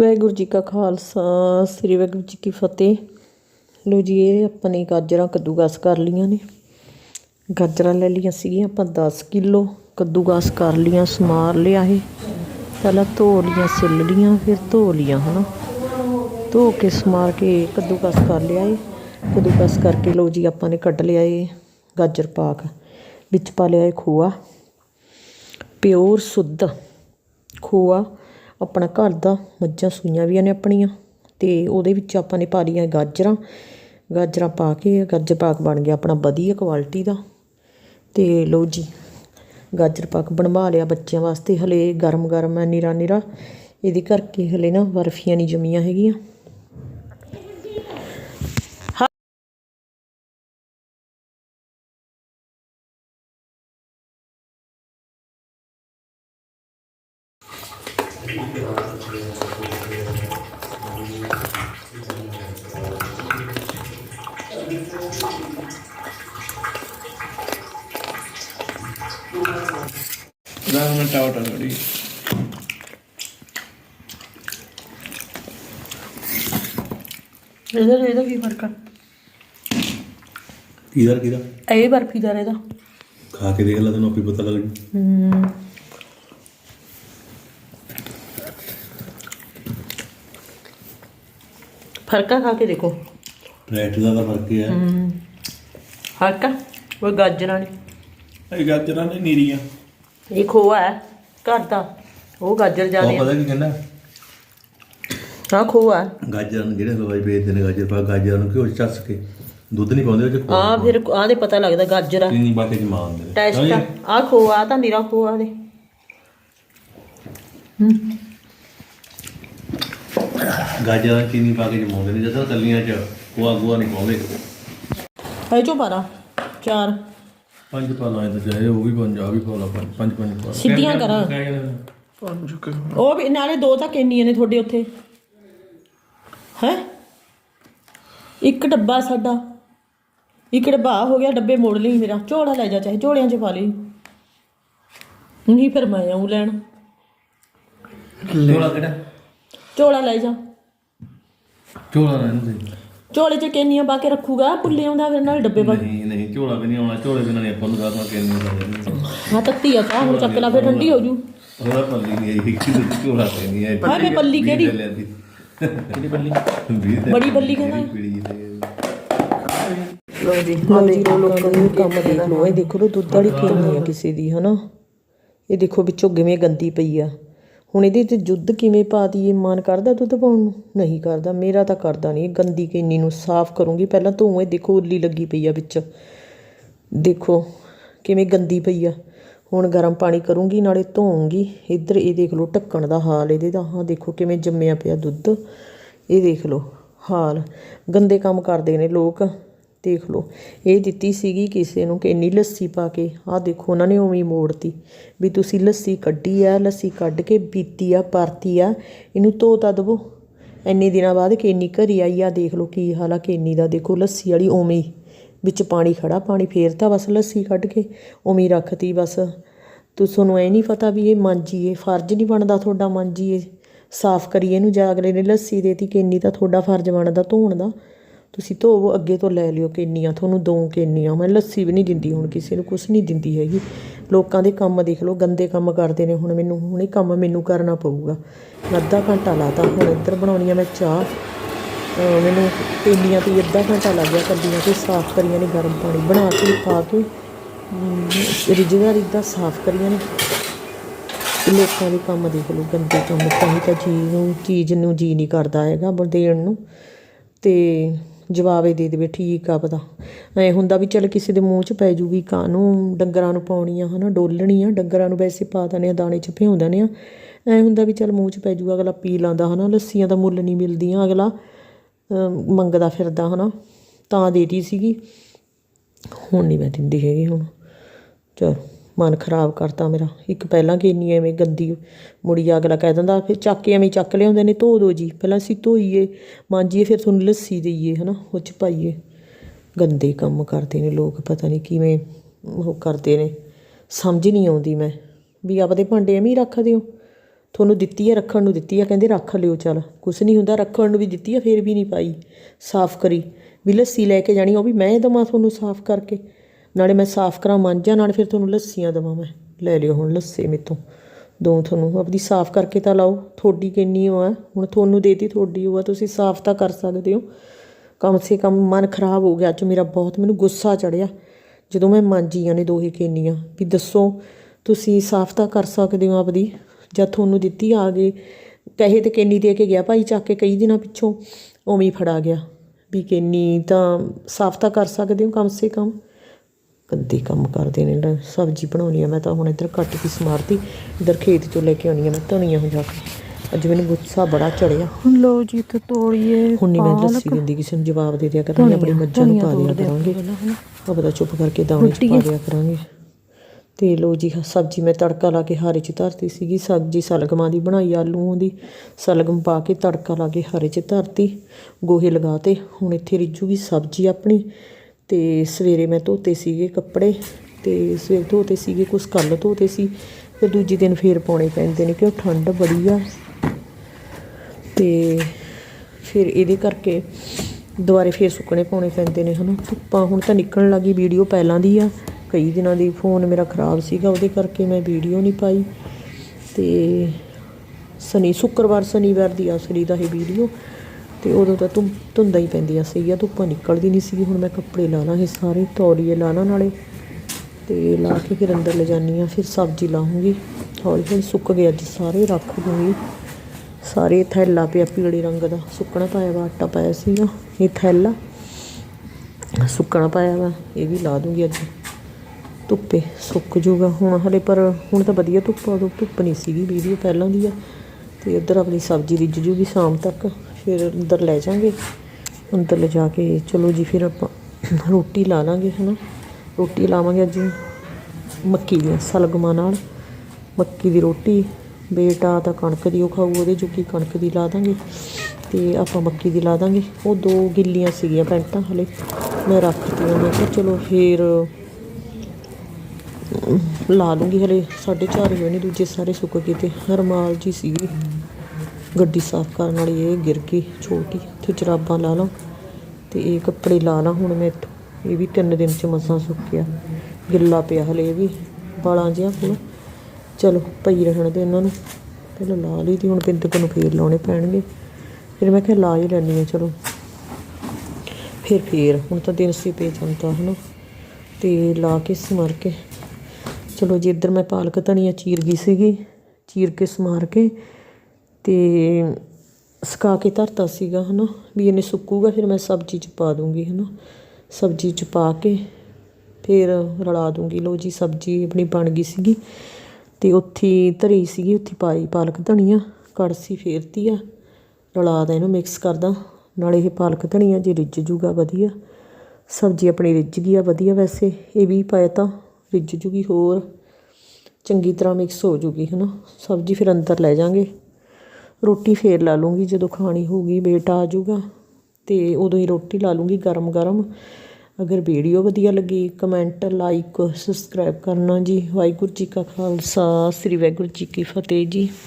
ਵਾਹਿਗੁਰੂ ਜੀ ਕਾ ਖਾਲਸਾ, ਸ੍ਰੀ ਵਾਹਿਗੁਰੂ ਜੀ ਕੀ ਫਤਿਹ। ਲੋ ਜੀ, ਇਹ ਆਪਾਂ ਨੇ ਗਾਜਰਾਂ ਕੱਦੂਕਸ ਕਰ ਲੀਆਂ ਨੇ। ਗਾਜਰਾਂ ਲੈ ਲਈਆਂ ਸੀਗੀਆਂ ਆਪਾਂ 10 ਕਿਲੋ, ਕੱਦੂਕਸ ਕਰ ਲੀਆਂ ਸਮਾਰ ਲਿਆ ਇਹ। ਪਹਿਲਾਂ ਧੋ ਲੀਆਂ ਸਿੱਲ ਲੀਆਂ ਫਿਰ ਧੋ ਲੀਆਂ ਹਨਾ। ਧੋ ਕੇ ਸਮਾਰ ਕੇ ਕੱਦੂਕਸ ਕਰ ਲਿਆ ਏ ਕੱਦੂਕਸ ਕਰਕੇ ਲੋ ਜੀ, ਆਪਾਂ ਨੇ ਕੱਢ ਲਿਆ ਏ ਗਾਜਰ ਪਾਕ। ਵਿੱਚ ਪਾ ਲਿਆ ਇਹ ਖੋਆ। ਪਿਓਰ, ਸੁੱਧ ਖੋਆ। ਆਪਣਾ ਘਰ ਦਾ ਮੱਝਾਂ ਸੂਈਆਂ ਵੀ ਨੇ ਆਪਣੀਆਂ ਤੇ ਉਹਦੇ ਵਿੱਚ ਆਪਾਂ ਨੇ ਪਾ ਲਈਆਂ ਗਾਜਰਾਂ ਗਾਜਰਾਂ ਪਾ ਕੇ ਗਾਜਰ ਪਾਕ ਬਣ ਗਿਆ ਆਪਣਾ ਵਧੀਆ ਕੁਆਲਿਟੀ ਦਾ ਤੇ ਲਓ ਜੀ, ਗਾਜਰ ਪਾਕ ਬਣਵਾ ਲਿਆ ਬੱਚਿਆਂ ਵਾਸਤੇ, ਹਲੇ ਗਰਮ ਗਰਮ ਹੈ ਨਿਰਾ ਨਿਰਾ ਇਹਦੇ ਕਰਕੇ ਹਲੇ ਨਾ ਬਰਫੀਆਂ ਨਹੀਂ ਜਮੀਆਂ ਹੈਗੀਆਂ। ਦਸ ਮਿੰਟ ਆਊਟ ਆ ਥੋੜੀ ਇਹਦਾ ਇਹਦਾ ਕੀ ਫ਼ਰਕ ਆ? ਕਿਹਦਾ ਕਿਹਦਾ? ਇਹ ਬਰਫੀ ਦਾ ਇਹਦਾ। ਖਾ ਕੇ ਦੇਖ ਲੈ ਤੈਨੂੰ ਆਪੇ ਪਤਾ ਲੱਗ ਜੂ। ਫ਼ਰਕ ਆ ਖਾ ਕੇ ਦੇਖੋ। ਰੈਟ ਦਾ ਤਾਂ ਫ਼ਰਕ ਹੀ ਹੈ। ਫ਼ਰਕ ਆ? ਉਹ ਗਾਜਰਾਂ ਨੇ ਇਹ ਗਾਜਰਾਂ ਨੇ ਨੀਰੀਆਂ। ਇਹ ਖੋਆ ਹੈ ਘਰ ਦਾ ਉਹ ਗਾਜਰ ਉਹ ਜਾਦੇ ਪਤਾ ਕੀ ਕਹਿੰਦਾ? ਆ ਖੋਆ ਹੈ। ਗਾਜਰਾਂ ਨੂੰ ਜਿਹੜੇ ਹਲਵਾਈ ਵੇਚਦੇ ਨੇ ਗਾਜਰ ਪਾ ਗਾਜਰਾਂ ਨੂੰ ਘਿਓ ਚ ਚੱਸ ਕੇ ਦੁੱਧ ਨਹੀਂ ਪਾਉਂਦੇ ਉਹ ਚ ਆ ਫਿਰ ਆ ਦੇ ਪਤਾ ਲੱਗਦਾ ਗਾਜਰ। ਆ ਚੀਨੀ ਪਾ ਕੇ ਜਮਾਉਂਦੇ ਨੇ ਟੈਸਟ ਆ। ਆ ਖੋਆ ਆਹ ਤਾਂ ਨਿਰਾ ਖੋਆ ਦੇ। ਗਾਜਰਾਂ ਚੀਨੀ ਪਾ ਕੇ ਜਮਾਉਂਦੇ ਨੇ ਜਦੋਂ ਕੱਲੀਆਂ ਚ। ਉਹ ਆਗੂਆ ਨਹੀਂ ਪਾਉਂਦੇ ਇਹ ਚੋਂ ਪਾਰਾ ਚਾਰ। ਪੰਜ ਪਾ ਲਾਏ ਤਾਂ ਚਾਹੇ ਉਹ ਵੀ ਪੰਜ ਆ ਵੀ ਪਾ ਲਾ ਪੰਜ ਪੰਜ ਪੰਜ ਪਾ ਸਿੱਧੀਆਂ ਕਰਾਂ। ਪੰਜ ਕੁ ਉਹ ਵੀ ਨਾਲੇ ਦੋ ਤਾਂ ਕਿੰਨੀਆਂ ਨੇ ਤੁਹਾਡੇ ਉੱਥੇ। ਹੈ? ਇੱਕ ਡੱਬਾ ਸਾਡਾ। ਇੱਕ ਡੱਬਾ ਹੋ ਗਿਆ ਡੱਬੇ ਮੋੜ ਲਈ ਮੇਰਾ। ਝੋਲਾ ਲੈ ਜਾ ਚਾਹੇ ਝੋਲਿਆਂ 'ਚ ਪਾ ਲਈ। ਨਹੀਂ ਫਿਰ ਮੈਂ ਆਉਂ ਲੈਣ। ਝੋਲਾ ਕਿਹੜਾ? ਝੋਲਾ ਲੈ ਜਾ। ਝੋਲਾ ਰਹਿਣ ਦੇ। ਝੋਲੇ 'ਚ ਕਿੰਨੀਆਂ ਪਾ ਕੇ ਰੱਖੂਗਾ ਭੁੱਲੇ ਆਉਂਦਾ ਫਿਰ ਨਾਲ ਡੱਬੇ ਪਾ ਨਹੀਂ ਨਹੀਂ ਝੋਲਾ ਵੀ ਨਹੀਂ ਆਉਣਾ ਝੋਲੇ ਬਿਨਾਂ ਨਹੀਂ ਆਪਾਂ ਨੂੰ ਦਾਤਾਂ ਕਿੰਨੀ ਲੱਗਦੀ ਹਾਂ ਤੱਤੀ ਆ ਚਾਹ ਹੁਣ ਚੱਕ ਲਾ ਫਿਰ ਠੰਡੀ ਹੋ ਜੂ ਉਹਦਾ ਪੱਲੀ ਨਹੀਂ ਆਈ ਕਿ ਝੋਲਾ ਤੇ ਨਹੀਂ ਆਈ। ਹਾਂ ਮੈਂ ਪੱਲੀ ਕਿਹੜੀ? ਕਿਹੜੀ ਪੱਲੀ? ਬੜੀ ਬੱਲੀ ਕਹਿੰਦਾ। ਪੀੜੀ ਤੇ ਲੋ ਜੀ ਲੋ ਜੀ ਲੋਕਾਂ ਨੂੰ ਕੰਮ ਦੇਖ ਲੋ ਇਹ ਦੇਖੋ ਲੋ ਦੁੱਧ ਵਾਲੀ ਕੇਨੀ ਆ ਕਿਸੇ ਦੀ ਹਨਾ? ਇਹ ਦੇਖੋ ਵਿੱਚੋਂ ਕਿਵੇਂ ਗੰਦੀ ਪਈ ਆ। ਹੁਣ ਇਹਦੇ ਤੇ ਦੁੱਧ ਕਿਵੇਂ ਪਾ ਦਈਏ? ਮਨ ਕਰਦਾ ਦੁੱਧ ਪਾਉਣ ਨੂੰ? ਨਹੀਂ ਕਰਦਾ। ਮੇਰਾ ਤਾਂ ਕਰਦਾ ਨਹੀਂ। ਗੰਦੀ ਕੇਨੀ ਨੂੰ ਸਾਫ਼ ਕਰੂੰਗੀ। ਪਹਿਲਾਂ ਧੋਉਂ ਇਹ ਦੇਖੋ, ਉੱਲੀ ਲੱਗੀ ਪਈ ਆ ਵਿੱਚ। ਦੇਖੋ, ਕਿਵੇਂ ਗੰਦੀ ਪਈ ਆ। ਹੁਣ ਗਰਮ ਪਾਣੀ ਕਰੂੰਗੀ, ਨਾਲੇ ਧੋਉਂਗੀ ਇੱਧਰ ਇਹ ਦੇਖ ਲਓ, ਢੱਕਣ ਦਾ ਹਾਲ ਇਹਦੇ ਦਾ। ਹਾਂ, ਦੇਖੋ ਕਿਵੇਂ ਜੰਮਿਆ ਪਿਆ ਦੁੱਧ। ਇਹ ਦੇਖ ਲਓ, ਹਾਲ। ਗੰਦੇ ਕੰਮ ਕਰਦੇ ਨੇ ਲੋਕ। ਦੇਖ ਲਓ। ਇਹ ਦਿੱਤੀ ਸੀਗੀ ਕਿਸੇ ਨੂੰ ਕਿ ਇੰਨੀ ਲੱਸੀ ਪਾ ਕੇ, ਆਹ ਦੇਖੋ, ਉਹਨਾਂ ਨੇ ਉਵੇਂ ਮੋੜਤੀ। ਵੀ ਤੁਸੀਂ ਲੱਸੀ ਕੱਢੀ ਆ, ਲੱਸੀ ਕੱਢ ਕੇ ਪੀਤੀ ਆ, ਪਰਤੀ ਆ, ਇਹਨੂੰ ਧੋ ਤਾਂ ਦਵੋ। ਇੰਨੇ ਦਿਨਾਂ ਬਾਅਦ ਕੇਨੀ ਘਰੀ ਆਈ ਆ, ਦੇਖ ਲਓ ਕੀ ਹਾਲ ਆ, ਕੇਨੀ ਦਾ ਦੇਖੋ, ਲੱਸੀ ਵਾਲੀ ਉਵੇਂ ਹੀ ਵਿੱਚ ਪਾਣੀ ਖੜਾ, ਪਾਣੀ ਫੇਰ ਤਾਂ ਬਸ ਲੱਸੀ ਕੱਢ ਕੇ, ਉਵੇਂ ਹੀ ਰੱਖਤੀ ਬਸ। ਤੂੰ ਤੁਹਾਨੂੰ ਐ ਨਹੀਂ ਪਤਾ ਵੀ ਇਹ ਮਾਂਜੀਏ ਫਰਜ਼ ਨਹੀਂ ਬਣਦਾ ਤੁਹਾਡਾ ਮਾਂਜੀਏ ਸਾਫ਼ ਕਰੀਏ ਇਹਨੂੰ, ਜਾਂ ਅਗਲੇ ਨੇ ਲੱਸੀ ਦੇਤੀ, ਕੇਨੀ ਤਾਂ ਤੁਹਾਡਾ ਫਰਜ਼ ਬਣਦਾ ਧੋਣ ਦਾ। ਤੁਸੀਂ ਧੋਵੋ ਅੱਗੇ ਤੋਂ ਲੈ ਲਿਓ ਕੇਨੀਆਂ ਤੁਹਾਨੂੰ ਦੋ ਕੇਨੀਆਂ। ਮੈਂ ਲੱਸੀ ਵੀ ਨਹੀਂ ਦਿੰਦੀ ਹੁਣ ਕਿਸੇ ਨੂੰ ਕੁਝ ਨਹੀਂ ਦਿੰਦੀ ਹੈਗੀ। ਲੋਕਾਂ ਦੇ ਕੰਮ ਦੇਖ ਲਓ ਗੰਦੇ ਕੰਮ ਕਰਦੇ ਨੇ ਹੁਣ ਮੈਨੂੰ ਹੁਣ ਇਹ ਕੰਮ ਮੈਨੂੰ ਕਰਨਾ ਪਊਗਾ। ਅੱਧਾ ਘੰਟਾ ਲਾਤਾ ਹੁਣ ਇੱਧਰ ਬਣਾਉਣੀ ਆ ਮੈਂ ਚਾਹ। ਮੈਨੂੰ ਕੇਨੀਆਂ ਤੇ ਅੱਧਾ ਘੰਟਾ ਲੱਗ ਗਿਆ ਕੱਲੀਆਂ ਤੇ ਸਾਫ਼ ਕਰੀਆਂ ਨੇ ਗਰਮ ਪਾਣੀ। ਬਣਾ ਕੇ ਪਾ ਕੇ ਅਮ, ਰਿੱਝਦਾ ਰਿੱਝਦਾ ਸਾਫ਼ ਕਰੀਆਂ ਨੇ। ਲੋਕਾਂ ਦੇ ਕੰਮ ਦੇਖ ਲਓ ਗੰਦੇ ਕੰਮ ਤਾਂ ਹੀ ਤਾਂ ਜੀ ਨੂੰ ਚੀਜ਼ ਨੂੰ ਜੀ ਨਹੀਂ ਕਰਦਾ ਹੈਗਾ ਦੇਣ ਨੂੰ। ਤੇ ਜਵਾਬ ਇਹ ਦੇ ਦੇਵੇ, ਠੀਕ ਆ ਪਤਾ। ਐ ਹੁੰਦਾ ਵੀ ਚੱਲ ਕਿਸੇ ਦੇ ਮੂੰਹ 'ਚ ਪੈ ਜੂਗੀ ਕਾਹਨੂੰ, ਡੰਗਰਾਂ ਨੂੰ ਪਾਉਣੀ ਆ ਹਨਾ ਡੋਲਣੀ ਆ ਡੰਗਰਾਂ ਨੂੰ ਵੈਸੇ ਪਾ ਦਨੇ ਆ, ਦਾਣੇ 'ਚ ਭਿਉਂ ਦਨੇ ਆ। ਐ ਹੁੰਦਾ ਵੀ ਚੱਲ ਮੂੰਹ 'ਚ ਪੈ ਜੂਗਾ ਅਗਲਾ ਪੀ ਲਾਂਦਾ, ਹਨਾ, ਲੱਸੀਆਂ ਦਾ ਮੁੱਲ ਨਹੀਂ ਮਿਲਦੀਆਂ ਅਗਲਾ ਮੰਗਦਾ ਫਿਰਦਾ, ਹਨਾ, ਤਾਂ ਦੇਤੀ ਸੀਗੀ। ਹੁਣ ਨਹੀਂ ਮੈਂ ਦਿੰਦੀ ਹੈਗੀ ਹੁਣ। ਚਲੋ। ਮਨ ਖਰਾਬ ਕਰਤਾ ਮੇਰਾ। ਇੱਕ ਪਹਿਲਾਂ ਕਿ ਇੰਨੀ ਐਵੇਂ ਗੰਦੀ ਮੁੜੀ ਅਗਲਾ ਕਹਿ ਦਿੰਦਾ, ਫਿਰ ਚੱਕ ਕੇ ਐਵੇਂ ਚੱਕ ਲਿਆਉਂਦੇ ਨੇ, ਧੋ ਦੋ ਜੀ। ਪਹਿਲਾਂ ਅਸੀਂ ਧੋਈਏ, ਮਾਂਜੀਏ, ਫਿਰ ਤੁਹਾਨੂੰ ਲੱਸੀ ਦੇਈਏ, ਹਨਾ, ਉਹ ਚ ਪਾਈਏ। ਗੰਦੇ ਕੰਮ ਕਰਦੇ ਨੇ ਲੋਕ, ਪਤਾ ਨਹੀਂ ਕਿਵੇਂ ਉਹ ਕਰਦੇ ਨੇ। ਸਮਝ ਨਹੀਂ ਆਉਂਦੀ ਮੈਂ, ਵੀ ਆਪਦੇ ਭਾਂਡੇ ਐਵੇਂ ਹੀ ਰੱਖ ਦਿਓ। ਤੁਹਾਨੂੰ ਦਿੱਤੀ ਆ, ਰੱਖਣ ਨੂੰ ਦਿੱਤੀ ਆ, ਕਹਿੰਦੇ ਰੱਖ ਲਿਓ, ਚੱਲ। ਕੁਛ ਨਹੀਂ ਹੁੰਦਾ, ਰੱਖਣ ਨੂੰ ਵੀ ਦਿੱਤੀ ਆ, ਫੇਰ ਵੀ ਨਹੀਂ ਪਾਈ। ਸਾਫ਼ ਕਰੀ। ਵੀ ਲੱਸੀ ਲੈ ਕੇ ਜਾਣੀ, ਉਹ ਵੀ ਮੈਂ ਦਵਾਂ ਤੁਹਾਨੂੰ ਸਾਫ਼ ਕਰਕੇ। ਨਾਲੇ ਮੈਂ ਸਾਫ਼ ਕਰਾਂ ਮਾਂਜਾਂ ਨਾਲ ਫਿਰ ਤੁਹਾਨੂੰ ਲੱਸੀਆਂ ਦਵਾਂ ਮੈਂ। ਲੈ ਲਿਓ ਹੁਣ ਲੱਸੇ ਮੇਤੋਂ। ਦੋ ਤੁਹਾਨੂੰ, ਆਪਦੀ ਸਾਫ਼ ਕਰਕੇ ਤਾਂ ਲਾਓ। ਤੁਹਾਡੀ ਕਿੰਨੀ ਉਹ ਆ ਹੁਣ ਤੁਹਾਨੂੰ ਦੇਤੀ ਤੁਹਾਡੀ ਉਹ ਆ ਤੁਸੀਂ ਸਾਫ਼ ਤਾਂ ਕਰ ਸਕਦੇ ਹੋ। ਕਮ ਸੇ ਕਮ ਮਨ ਖਰਾਬ ਹੋ ਗਿਆ, ਅੱਜ ਮੇਰਾ ਬਹੁਤ, ਮੈਨੂੰ ਗੁੱਸਾ ਚੜਿਆ। ਜਦੋਂ ਮੈਂ ਮਾਂਜੀਆਂ ਨੇ ਦੋਹੇ ਕੇਨੀਆਂ, ਵੀ ਦੱਸੋ, ਤੁਸੀਂ ਸਾਫ਼ ਤਾਂ ਕਰ ਸਕਦੇ ਹੋ ਆਪਦੀ ਜਦ ਤੁਹਾਨੂੰ ਦਿੱਤੀ ਆ ਗਏ ਕਹੇ ਤੇ ਕੇਨੀ ਦੇ ਕੇ ਗਿਆ ਭਾਈ, ਚੱਕ ਕੇ ਕਈ ਦਿਨਾਂ ਪਿੱਛੋਂ, ਉਵੇਂ ਹੀ ਫੜਾ ਗਿਆ। ਵੀ ਕੇਨੀ ਤਾਂ ਸਾਫ਼ ਤਾਂ ਕਰ ਸਕਦੇ ਹੋ ਕਮ ਸੇ ਕਮ। ਗੰਦੇ ਕੰਮ ਕਰਦੇ ਨੇ ਲੈ ਸਬਜ਼ੀ ਬਣਾਉਣੀ ਆ ਮੈਂ ਤਾਂ ਹੁਣ ਇੱਧਰ ਕੱਟ ਕੇ ਸਮਾਰਤੀ ਇੱਧਰ ਖੇਤ ਚੋਂ ਲੈ ਕੇ ਆਉਣੀ ਆ ਮੈਂ ਧਨੀਆ ਹੋ ਜਾ ਕੇ। ਅੱਜ ਮੈਨੂੰ ਗੁੱਸਾ ਬੜਾ ਚੜਿਆ। ਲੋ ਜੀ ਤੇ ਤੋੜੀਏ ਹੁਣ ਨਹੀਂ ਮੈਂ ਲੱਸੀ ਦਿੰਦੀ ਕਿਸੇ ਨੂੰ ਜਵਾਬ ਦੇ ਦਿਆ ਕਰਾਂਗੇ ਆਪਣੀ ਮੱਝਾਂ ਨੂੰ ਪਾ ਦਿਆ ਕਰਾਂਗੇ। ਆਪਦਾ ਚੁੱਪ ਕਰਕੇ ਦਾਣੇ ਚ ਪਾ ਦਿਆ ਕਰਾਂਗੇ। ਤੇ ਲੋ ਜੀ ਸਬਜ਼ੀ ਮੈਂ ਤੜਕਾ ਲਾ ਕੇ ਹਾਰੇ ਚ ਧਰਤੀ ਸੀਗੀ ਸਬਜ਼ੀ ਸਲਗਮਾਂ ਦੀ ਬਣਾਈ ਆਲੂਆਂ ਦੀ। ਸਲਗਮ ਪਾ ਕੇ ਤੜਕਾ ਲਾ ਕੇ ਹਾਰੇ ਚ ਧਰਤੀ ਗੋਹੇ ਲਗਾਤੇ ਹੁਣ ਇੱਥੇ ਰਿੱਜੂਗੀ ਸਬਜ਼ੀ ਆਪਣੀ। ਤੇ ਸਵੇਰੇ ਮੈਂ ਧੋਤੇ ਸੀਗੇ ਕੱਪੜੇ ਤੇ ਸਵੇਰ ਧੋਤੇ ਸੀਗੇ, ਕੁਛ ਕੱਲ ਧੋਤੇ ਸੀ ਫਿਰ ਦੂਜੇ ਦਿਨ ਫੇਰ ਪਾਉਣੇ ਪੈਂਦੇ ਨੇ ਕਿਉਂ ਠੰਡ ਬੜੀ ਆ। ਤੇ ਫਿਰ ਇਹਦੇ ਕਰਕੇ ਦੁਬਾਰੇ ਫੇਰ ਸੁੱਕਣੇ ਪਾਉਣੇ ਪੈਂਦੇ ਨੇ ਹਨਾ। ਧੁੱਪਾਂ ਹੁਣ ਤਾਂ ਨਿਕਲਣ ਲੱਗੀ, ਵੀਡੀਓ ਪਹਿਲਾਂ ਦੀ ਆ, ਕਈ ਦਿਨਾਂ ਦੀ ਫੋਨ ਮੇਰਾ ਖਰਾਬ ਸੀਗਾ, ਉਹਦੇ ਕਰਕੇ ਮੈਂ ਵੀਡੀਓ ਨਹੀਂ ਪਾਈ। ਤੇ ਸ਼ਨੀ, ਸ਼ੁੱਕਰਵਾਰ, ਸ਼ਨੀਵਾਰ ਦੀ ਆਸਰੀ ਦਾ ਇਹ ਵੀਡੀਓ। ਤੇ ਉਦੋਂ ਤਾਂ ਧੁੰ ਧੁੰਦਾਂ ਹੀ ਪੈਂਦੀਆਂ ਸੀਗੀਆਂ, ਧੁੱਪਾਂ ਨਿਕਲਦੀ ਨਹੀਂ ਸੀਗੀ, ਹੁਣ ਮੈਂ ਕੱਪੜੇ ਲਾ ਇਹ ਸਾਰੇ, ਤੌਲੀਏ ਲਾ ਨਾਲੇ ਤੇ ਲਾ ਕੇ ਫਿਰ ਅੰਦਰ ਲੈ ਜਾਨੀ ਆ ਫਿਰ ਸਬਜ਼ੀ ਲਾਉਂਗੀ, ਹੌਲੀ ਹੌਲੀ ਸੁੱਕ ਗਏ ਅੱਜ ਸਾਰੇ, ਰੱਖ ਦੂੰਗੀ। ਸਾਰੇ ਥੈਲਾ ਪਿਆ ਪੀਲੇ ਰੰਗ ਦਾ, ਸੁੱਕਣਾ ਪਾਇਆ ਵਾ, ਆਟਾ ਪਾਇਆ ਸੀਗਾ, ਇਹ ਥੈਲਾ, ਸੁੱਕਣਾ ਪਾਇਆ ਵਾ, ਇਹ ਵੀ ਲਾ ਦੂੰਗੀ ਅੱਜ। ਧੁੱਪੇ ਸੁੱਕ ਜੂਗਾ, ਹੁਣ ਹਲੇ ਪਰ ਹੁਣ ਤਾਂ ਵਧੀਆ ਧੁੱਪ ਆ, ਉਦੋਂ ਧੁੱਪ ਨਹੀਂ ਸੀਗੀ, ਵੀਡੀਓ ਪਹਿਲਾਂ ਦੀ ਆ, ਤੇ ਇੱਧਰ ਆਪਣੀ ਸਬਜ਼ੀ ਰਿੱਝ ਜੂਗੀ ਸ਼ਾਮ ਤੱਕ। ਫਿਰ ਅੰਦਰ ਲੈ ਜਾਾਂਗੇ। ਅੰਦਰ ਲੈ ਜਾ ਕੇ ਚਲੋ ਜੀ, ਫਿਰ ਆਪਾਂ ਰੋਟੀ ਲਾ ਲਾਂਗੇ, ਹਨਾ। ਰੋਟੀ ਲਾਵਾਂਗੇ ਅੱਜ ਮੱਕੀ ਦੀਆਂ, ਸਲਗਮਾਂ ਨਾਲ। ਮੱਕੀ ਦੀ ਰੋਟੀ, ਬੇਟਾ ਤਾਂ ਕਣਕ ਦੀ ਉਹ ਖਾਊ, ਉਹਦੇ ਜੋ ਕਿ ਕਣਕ ਦੀ ਲਾ ਦਾਂਗੇ। ਤੇ ਆਪਾਂ ਮੱਕੀ ਦੀ ਲਾ ਦਾਂਗੇ। ਉਹ ਦੋ ਗਿੱਲੀਆਂ ਸੀਗੀਆਂ ਪੈਂਟਾਂ ਹਲੇ, ਮੈਂ ਰੱਖਤੀਆਂ ਮੈਂ ਕਿਹਾ ਚਲੋ ਫੇਰ ਲਾ ਲੂੰਗੀ ਹਲੇ। 4:30 ਵਜੇ ਨੇ, ਦੂਜੇ ਸਾਰੇ ਸੁੱਕ ਗਏ ਤੇ। ਹਰਮਾਲ ਜੀ ਸੀਗੀ। ਗੱਡੀ ਸਾਫ਼ ਕਰਨ ਵਾਲੀ, ਇਹ ਗਿਰ ਗਈ ਛੋਟੀ ਤੇ ਜਰਾਬਾਂ ਲਾ ਲਾਂ ਤੇ ਇਹ ਕੱਪੜੇ ਲਾ ਲਾਂ ਹੁਣ ਮੈਂ ਇੱਥੋਂ। ਇਹ ਵੀ ਤਿੰਨ ਦਿਨ ਚ ਮਸਾਂ ਸੁੱਕਿਆ ਗਿੱਲਾ ਪਿਆ ਹਲੇ ਇਹ ਵੀ, ਵਾਲਾਂ ਜਿਹਾ ਹੁਣ। ਚਲੋ, ਪਈ ਰਹਿਣ ਦੇ ਇਹਨਾਂ ਨੂੰ। ਪਹਿਲਾਂ ਲਾ ਲਈ ਤੇ ਹੁਣ ਬਿੰਦਕ ਨੂੰ ਫੇਰ ਲਾਉਣੇ ਪੈਣਗੇ। ਫਿਰ ਮੈਂ ਕਿਹਾ ਲਾ ਹੀ ਲੈਣੀ ਆ ਚਲੋ। ਫਿਰ ਫੇਰ, ਹੁਣ ਤਾਂ ਦਿਨ ਸੀ ਪੇ ਜਾਂਦਾ, ਹਨਾ। ਤੇ ਲਾ ਕੇ ਸਮਰ ਕੇ। ਚਲੋ, ਜੀ ਇੱਧਰ ਮੈਂ ਪਾਲਕ ਧਨੀਆ ਚੀਰ ਗਈ ਸੀਗੀ, ਚੀਰ ਕੇ ਸਮਾਰ ਕੇ ਅਤੇ ਸੁਕਾ ਕੇ ਧਰਤਾ ਸੀਗਾ ਹੈ ਨਾ ਵੀ ਇਹਨੇ ਸੁੱਕੂਗਾ, ਫਿਰ ਮੈਂ ਸਬਜ਼ੀ 'ਚ ਪਾ ਦੂੰਗੀ ਹੈ ਨਾ ਸਬਜ਼ੀ 'ਚ ਪਾ ਕੇ ਫਿਰ ਰਲਾ ਦੂੰਗੀ। ਲੋ ਜੀ, ਸਬਜ਼ੀ ਆਪਣੀ ਬਣ ਗਈ ਸੀਗੀ ਤੇ ਉੱਥੇ ਧਰੀ ਸੀਗੀ, ਉੱਥੇ ਪਾਈ ਪਾਲਕ ਧਨੀਆ, ਕੜਸੀ ਫੇਰਤੀ ਆ। ਰਲਾ ਦਾ ਇਹਨੂੰ ਮਿਕਸ ਕਰਦਾ। ਨਾਲੇ ਇਹ ਪਾਲਕ ਧਨੀਆ ਜੇ ਰਿੱਝ ਜੂਗਾ, ਵਧੀਆ। ਸਬਜ਼ੀ ਆਪਣੀ ਰਿੱਝ ਗਈ ਆ, ਵਧੀਆ ਵੈਸੇ। ਇਹ ਵੀ ਪਾਇਆ ਤਾਂ ਰਿੱਝ ਜੂਗੀ ਹੋਰ। ਚੰਗੀ ਤਰ੍ਹਾਂ ਮਿਕਸ ਹੋ ਜੂਗੀ, ਹਨਾ? ਸਬਜ਼ੀ ਫਿਰ ਅੰਦਰ ਲੈ ਜਾਾਂਗੇ। ਰੋਟੀ ਫੇਰ ਲਾ ਲੂੰਗੀ ਜਦੋਂ ਖਾਣੀ ਹੋਊਗੀ ਬੇਟਾ ਆ ਜਾਊਗਾ ਤੇ ਉਦੋਂ ਹੀ ਰੋਟੀ ਲਾ ਲੂੰਗੀ ਗਰਮ ਗਰਮ ਅਗਰ ਵੀਡੀਓ ਵਧੀਆ ਲੱਗੀ ਕਮੈਂਟ ਲਾਈਕ ਸਬਸਕ੍ਰਾਈਬ ਕਰਨਾ ਜੀ। ਵਾਹਿਗੁਰੂ ਜੀ ਕਾ ਖਾਲਸਾ, ਸ੍ਰੀ ਵਾਹਿਗੁਰੂ ਜੀ ਕੀ ਫਤਿਹ ਜੀ।